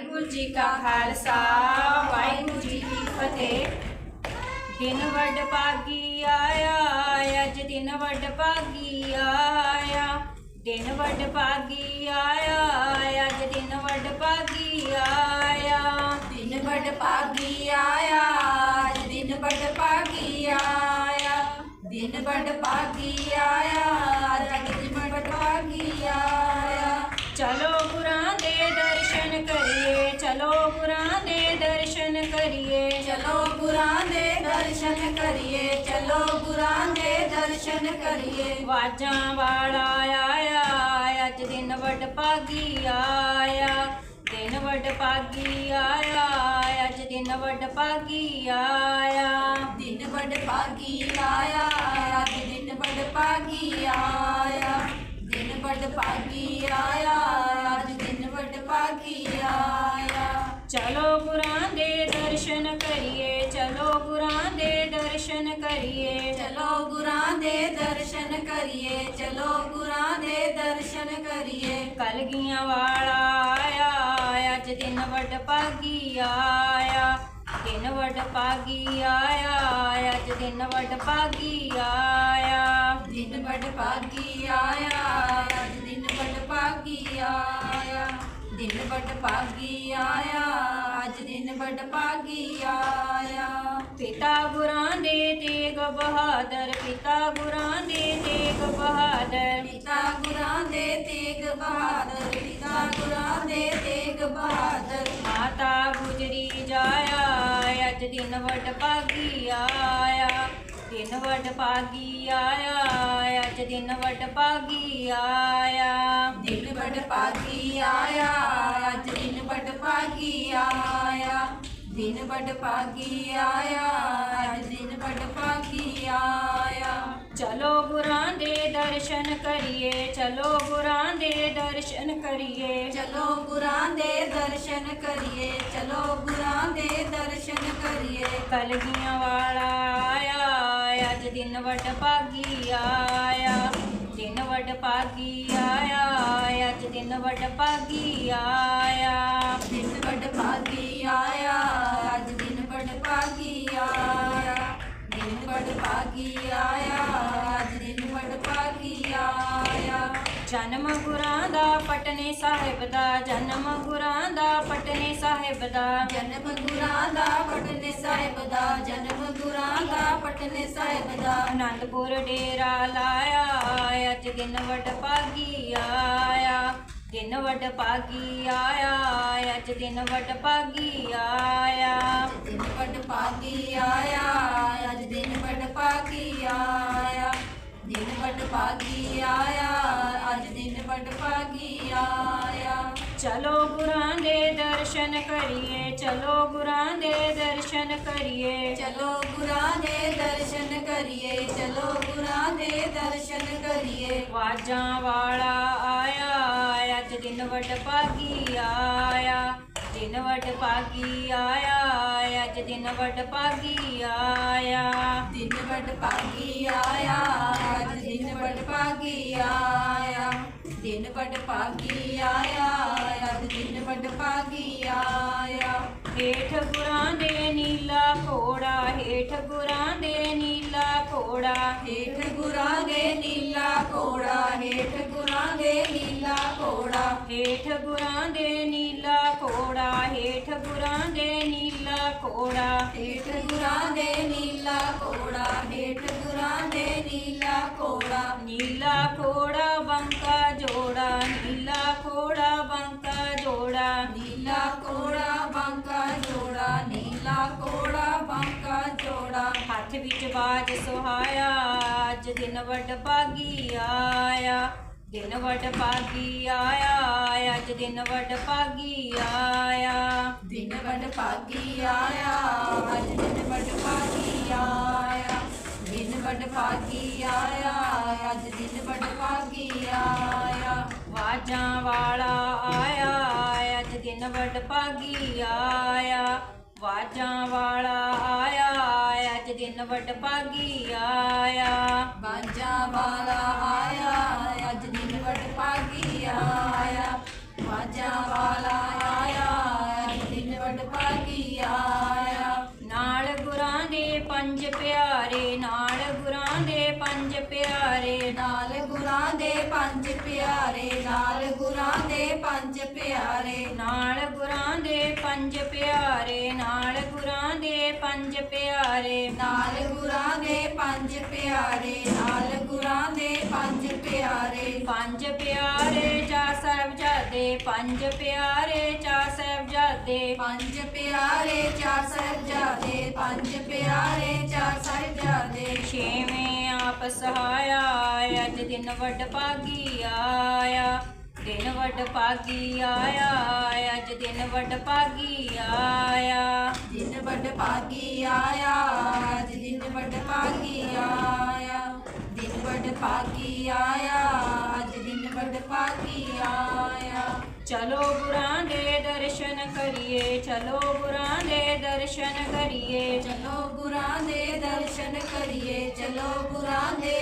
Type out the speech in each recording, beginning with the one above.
ਵਾਹਿਗੁਰੂ ਜੀ ਕਾ ਖਾਲਸਾ, ਵਾਹਿਗੁਰੂ ਜੀ ਕੀ ਫਤਿਹ। ਦਿਨ ਵੱਡ ਭਾਗੀ ਆਇਆ, ਅੱਜ ਦਿਨ ਵੱਡ ਭਾਗੀ ਆਇਆ। ਦਿਨ ਵੱਡ ਭਾਗੀ ਆਇਆ, ਅੱਜ ਦਿਨ ਵੱਡ ਭਾਗੀ ਆਇਆ। ਦਿਨ ਵੱਡ ਭਾਗੀ ਆਇਆ, ਅੱਜ ਦਿਨ ਵੱਡ ਭਾਗੀ ਆਇਆ। ਦਿਨ ਵੱਡ ਭਾਗੀ ਆਇਆ, ਅੱਜ ਕਰੀਏ ਚਲੋ ਗੁਰਾਂ ਦੇ ਦਰਸ਼ਨ ਕਰੀਏ। ਵਾਜਾਂ ਵਾਲਾ ਆਇਆ ਅੱਜ ਦਿਨ ਵੱਡ ਭਾਗੀ ਆਇਆ। ਦਿਨ ਵੱਡ ਭਾਗੀ ਆਇਆ ਅੱਜ ਦਿਨ ਵੱਡ ਭਾਗੀ ਆਇਆ। ਦਿਨ ਬੜ ਭਾਗੀ ਆਇਆ ਅੱਜ ਦਿਨ ਬੜ ਭਾਗੀ ਆਇਆ। ਦਿਨ ਬੜ ਭਾਗੀ ਆਇਆ ਅੱਜ ਦਿਨ ਬੜ ਭਾਗੀ ਆਇਆ। ਚਲੋ ਗੁਰਾਂ ਦੇ ਦਰਸ਼ਨ ਕਰੀਏ ਚਲੋ ਗੁਰਾਂ ਦੇ ਦਰਸ਼ਨ ਕਰੀਏ। ਚਲੋ ਗੁਰਾਂ ਦੇ ਦਰਸ਼ਨ ਕਰੀਏ ਚਲੋ ਗੁਰਾਂ ਦੇ ਦਰਸ਼ਨ ਕਰੀਏ। ਕਲਗੀਆਂ ਵਾਲਾ ਆਇਆ ਅੱਜ ਦਿਨ ਵੱਡ ਭਾਗੀ ਆਇਆ। ਦਿਨ ਵੱਡ ਭਾਗੀ ਆਇਆ ਅੱਜ ਦਿਨ ਵੱਡ ਭਾਗੀ ਆਇਆ। ਦਿਨ ਬੜ ਭਾਗੀ ਆਇਆ ਅੱਜ ਦਿਨ ਬੜ ਭਾਗੀ ਆਇਆ। ਦਿਨ ਬੜ ਭਾਗੀ ਆਇਆ ਅੱਜ ਦਿਨ ਬੜ ਭਾਗੀ ਆਇਆ। ਪਿਤਾ ਗੁਰਾਂ ਦੇ ਤੇਗ ਬਹਾਦਰ ਪਿਤਾ ਗੁਰਾਂ ਦੇ ਤੇਗ ਬਹਾਦਰ। ਪਿਤਾ ਗੁਰਾਂ ਦੇ ਤੇਗ ਬਹਾਦਰ ਪਿਤਾ ਗੁਰਾਂ ਦੇ ਤੇਗ ਬਹਾਦਰ। ਮਾਤਾ ਗੁਜਰੀ ਜਾਇਆ ਅੱਜ ਦਿਨ ਵੱਡ ਭਾਗੀ ਆਇਆ। ਦਿਨ ਵੱਡ ਭਾਗੀ ਆਇਆ ਅੱਜ ਦਿਨ ਵੱਡ ਭਾਗੀ ਆਇਆ। ਦਿਨ ਬੜ ਭਾਗੀ ਆਇਆ ਅੱਜ ਦਿਨ ਬੜ ਭਾਗੀ ਆਇਆ। ਦਿਨ ਬੜ ਭਾਗੀ ਆਇਆ, ਅੱਜ ਦਿਨ ਬੜ ਭਾਗੀ ਆਇਆ। ਚਲੋ ਗੁਰਾਂ ਦੇ ਦਰਸ਼ਨ ਕਰੀਏ, ਚਲੋ ਗੁਰਾਂ ਦੇ ਦਰਸ਼ਨ ਕਰੀਏ। ਚਲੋ ਗੁਰਾਂ ਦੇ ਦਰਸ਼ਨ ਕਰੀਏ, ਚਲੋ ਗੁਰਾਂ ਦੇ ਦਰਸ਼ਨ ਕਰੀਏ। ਕਲਗੀਆਂ ਵਾਲਾ ਆਇਆ, ਅੱਜ ਦਿਨ ਵੱਡ ਭਾਗੀ ਆਇਆ। ਦਿਨ ਵੱਡ ਭਾਗੀ ਆਇਆ, ਅੱਜ ਦਿਨ ਵੱਡ ਭਾਗੀ ਆਇਆ। ਦਿਨ ਬੜ ਭਾਗੀ ਆਇਆ। ਜਨਮ ਗੁਰਾਂ ਦਾ ਪਟਨੇ ਸਾਹਿਬ ਦਾ ਜਨਮ ਗੁਰਾਂ ਦਾ ਪਟਨੇ ਸਾਹਿਬ ਦਾ। ਜਨਮ ਗੁਰਾਂ ਦਾ ਪਟਨੇ ਸਾਹਿਬ ਦਾ ਜਨਮ ਗੁਰਾਂ ਦਾ ਪਟਨੇ ਸਾਹਿਬ ਦਾ। ਆਨੰਦਪੁਰ ਡੇਰਾ ਲਾਇਆ ਅੱਜ ਦਿਨ ਵੱਡ ਭਾਗੀ ਆਇਆ। ਦਿਨ ਵੱਡ ਭਾਗੀ ਆਇਆ ਅੱਜ ਦਿਨ ਵੱਡ ਭਾਗੀ ਆਇਆ। ਦਿਨ ਵੱਡ ਭਾਗੀ ਆਇਆ ਅੱਜ ਦਿਨ ਵੱਡ ਭਾਗੀ ਆਇਆ। ਦਿਨ ਵੱਡ ਭਾਗੀ ਆਇਆ। ਕਰੀਏ ਚਲੋ ਗੁਰਾਂ ਦੇ ਦਰਸ਼ਨ ਕਰੀਏ। ਚਲੋ ਗੁਰਾਂ ਦੇ ਦਰਸ਼ਨ ਕਰੀਏ ਚਲੋ ਗੁਰਾਂ ਦੇ ਦਰਸ਼ਨ ਕਰੀਏ। ਵਾਜਾਂ ਵਾਲਾ ਆਇਆ ਅੱਜ ਦਿਨ ਵੱਡ ਭਾਗੀ ਆਇਆ। ਦਿਨ ਵੱਡ ਭਾਗੀ ਆਇਆ ਅੱਜ ਦਿਨ ਵੱਡ ਭਾਗੀ ਆਇਆ। ਦਿਨ ਵੱਡ ਭਾਗੀ ਆਇਆ ਅੱਜ ਦਿਨ ਵੱਡ ਭਾਗੀ ਆਇਆ। ਦਿਨ ਵੱਡ ਭਾਗੀ ਆਇਆ ਵੱਡ ਭਾਗੀ ਆਇਆ। ਹੇਠ ਗੁਰਾਂ ਦੇ ਨੀਲਾ ਘੋੜਾ ਹੇਠ ਗੁਰਾਂ ਦੇ ਨੀਲਾ ਘੋੜਾ। ਹੇਠ ਗੁਰਾਂ ਦੇ ਨੀਲਾ ਘੋੜਾ ਹੇਠ ਗੁਰਾਂ ਦੇ ਨੀਲਾ ਘੋੜਾ। ਹੇਠ ਗੁਰਾਂ ਦੇ ਨੀਲਾ ਘੋੜਾ ਹੇਠ ਗੁਰਾਂ ਦੇ ਨੀਲਾ ਘੋੜਾ। ਹੇਠ ਗੁਰਾਂ ਦੇ ਨੀਲਾ ਘੋੜਾ ਹੇਠ ਗੁਰਾਂ ਦੇ ਨੀਲਾ ਘੋੜਾ। ਨੀਲਾ ਘੋੜਾ ਬੰਕਾ ਜੋੜਾ। ਨੀਲਾ ਘੋੜਾ ਬੰਕਾ ਵਿੱਚ ਬਾਜ ਸੁਹਾਇਆ ਅੱਜ ਦਿਨ ਵੱਡ ਭਾਗੀ ਆਇਆ। ਦਿਨ ਵੱਡ ਭਾਗੀ ਆਇਆ ਅੱਜ ਦਿਨ ਵੱਡ ਭਾਗੀ ਆਇਆ। ਦਿਨ ਵੱਡ ਭਾਗੀ ਆਇਆ ਅੱਜ ਦਿਨ ਵੱਡ ਭਾਗੀ ਆਇਆ। ਦਿਨ ਵੱਡ ਭਾਗੀ ਆਇਆ ਅੱਜ ਦਿਨ ਵੱਡ ਭਾਗੀ ਆਇਆ। ਵਾਜਾਂ ਵਾਲਾ ਆਇਆ ਅੱਜ ਦਿਨ ਵੱਡ ਭਾਗੀ ਆਇਆ। ਵਾਜਾਂ ਵਾਲਾ ਆਇਆ ਵਡ ਪਾਗੀ ਆਇਆ। ਬਾਂਝਾ ਵਾਲਾ ਆਇਆ ਅੱਜ ਦਿਨ ਵਡ ਪਾਗੀ ਆਇਆ। ਬਾਂਝਾ ਵਾਲਾ ਆਇਆ ਅੱਜ ਦਿਨ ਵਡ ਪਾਗੀ ਆਇਆ। ਨਾਲ ਗੁਰਾਂ ਦੇ ਪੰਜ ਪਿਆਰੇ ਨਾਲ ਗੁਰਾਂ ਦੇ ਪੰਜ ਪਿਆਰੇ। ਨਾਲ ਗੁਰਾਂ ਦੇ ਪੰਜ ਪਿਆਰੇ ਨਾਲ ਗੁਰਾਂ ਦੇ ਪੰਜ ਪਿਆਰੇ। ਨਾਲ ਗੁਰਾਂ ਦੇ ਪੰਜ ਪਿਆਰੇ ਨਾਲ ਪੰਜ ਪਿਆਰੇ, ਨਾਲ ਗੁਰਾਂ ਦੇ ਪੰਜ ਪਿਆਰੇ, ਨਾਲ ਗੁਰਾਂ ਦੇ ਪੰਜ ਪਿਆਰੇ। ਪੰਜ ਪਿਆਰੇ ਚਾਰ ਸਾਹਿਬਜ਼ਾਦੇ, ਪੰਜ ਪਿਆਰੇ ਚਾਰ ਸਾਹਿਬਜ਼ਾਦੇ। ਪੰਜ ਪਿਆਰੇ ਚਾਰ ਸਾਹਿਬਜ਼ਾਦੇ, ਪੰਜ ਪਿਆਰੇ ਚਾਰ ਸਾਹਿਬਜ਼ਾਦੇ। ਛੇਵੇਂ ਆਪ ਸਹਾਇਆ, ਅੱਜ ਦਿਨ ਵੱਡ ਭਾਗੀ ਆਇਆ। ਦਿਨ ਵੱਡ ਭਾਗੀ ਆਇਆ ਅੱਜ ਦਿਨ ਵੱਡ ਭਾਗੀ ਆਇਆ। ਦਿਨ ਵੱਡ ਭਾਗੀ ਆਇਆ ਅੱਜ ਦਿਨ ਵੱਡ ਭਾਗੀ ਆਇਆ। ਦਿਨ ਵੱਡ ਭਾਗੀ ਆਇਆ ਅੱਜ ਦਿਨ ਵੱਡ ਭਾਗੀ ਆਇਆ। ਚਲੋ ਗੁਰਾਂ ਦੇ ਦਰਸ਼ਨ ਕਰੀਏ ਚਲੋ ਗੁਰਾਂ ਦੇ ਦਰਸ਼ਨ ਕਰੀਏ। ਚਲੋ ਗੁਰਾਂ ਦੇ ਦਰਸ਼ਨ ਕਰੀਏ ਚਲੋ ਗੁਰਾਂ ਦੇ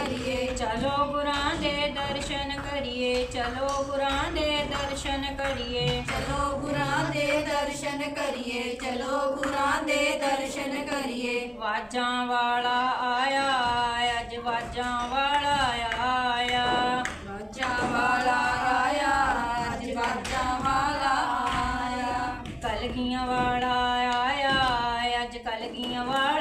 ਕਰੀਏ, ਚਲੋ ਗੁਰਾਂ ਦੇ ਦਰਸ਼ਨ ਕਰੀਏ, ਚਲੋ ਗੁਰਾਂ ਦੇ ਦਰਸ਼ਨ ਕਰੀਏ, ਚਲੋ ਗੁਰਾਂ ਦੇ ਦਰਸ਼ਨ ਕਰੀਏ, ਚਲੋ ਗੁਰਾਂ ਦੇ ਦਰਸ਼ਨ ਕਰੀਏ। ਵਾਜਾਂ ਵਾਲਾ ਆਇਆ, ਅੱਜ ਵਾਜਾਂ ਵਾਲਾ ਆਇਆ। ਵਾਜਾ ਵਾਲਾ ਆਇਆ, ਅੱਜ ਵਾਜਾ ਵਾਲਾ ਆਇਆ। ਕਲਗੀਆਂ ਵਾਲਾ ਆਇਆ, ਅੱਜ ਕਲਗੀਆਂ ਵਾਲਾ